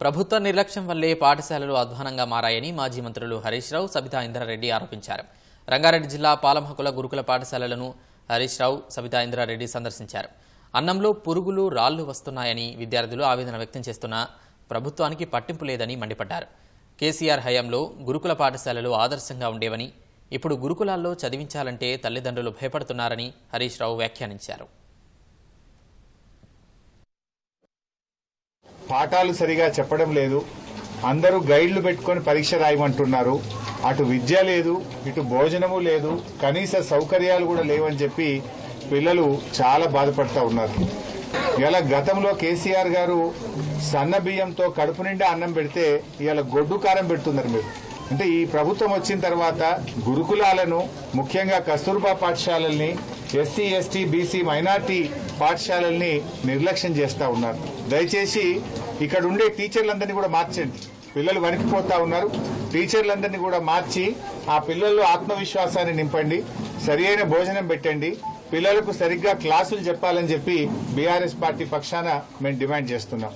ప్రభుత్వ నిర్లక్ష్యం వల్లే పాఠశాలలు అధ్వానంగా మారాయని మాజీ మంత్రులు హరీష్ రావు సబితా ఇంద్రారెడ్డి ఆరోపించారు. రంగారెడ్డి జిల్లా పాలమహకుల గురుకుల పాఠశాలలను హరీష్ రావు సబితా ఇంద్రారెడ్డి సందర్శించారు. అన్నంలో పురుగులు రాళ్ళు వస్తున్నాయని విద్యార్థులు ఆవేదన వ్యక్తం చేస్తున్నా ప్రభుత్వానికి పట్టింపు లేదని మండిపడ్డారు. కేసీఆర్ హయాంలో గురుకుల పాఠశాలలు ఆదర్శంగా ఉండేవని ఇప్పుడు గురుకులాల్లో చదివించాలంటే తల్లిదండ్రులు భయపడుతున్నారని హరీష్ రావు వ్యాఖ్యానించారు. పాఠాలు సరిగా చెప్పడం లేదు. అందరూ గైడ్లు పెట్టుకొని పరీక్ష రాయమంటున్నారు. అటు విద్య లేదు ఇటు భోజనము లేదు కనీస సౌకర్యాలు కూడా లేవని చెప్పి పిల్లలు చాలా బాధపడతా ఉన్నారు. ఇలా గతంలో కేసీఆర్ గారు సన్న బియ్యంతో కడుపు నిండా అన్నం పెడితే ఇవాళ గొడ్డు కారం పెడుతున్నారు మీరు. అంటే ఈ ప్రభుత్వం వచ్చిన తర్వాత గురుకులాలను ముఖ్యంగా కస్తూర్బా పాఠశాలల్ని ఎస్సీ ఎస్టీ బీసీ మైనార్టీ పాఠశాలల్ని నిర్లక్ష్యం చేస్తూ ఉన్నారు. దయచేసి ఇక్కడ ఉండే టీచర్లందరినీ కూడా మార్చండి. పిల్లలు వణికిపోతా ఉన్నారు. టీచర్లందరినీ కూడా మార్చి ఆ పిల్లల్లో ఆత్మవిశ్వాసాన్ని నింపండి. సరి అయిన భోజనం పెట్టండి. పిల్లలకు సరిగ్గా క్లాసులు చెప్పాలని చెప్పి బీఆర్ఎస్ పార్టీ పక్షాన మేము డిమాండ్ చేస్తున్నాం.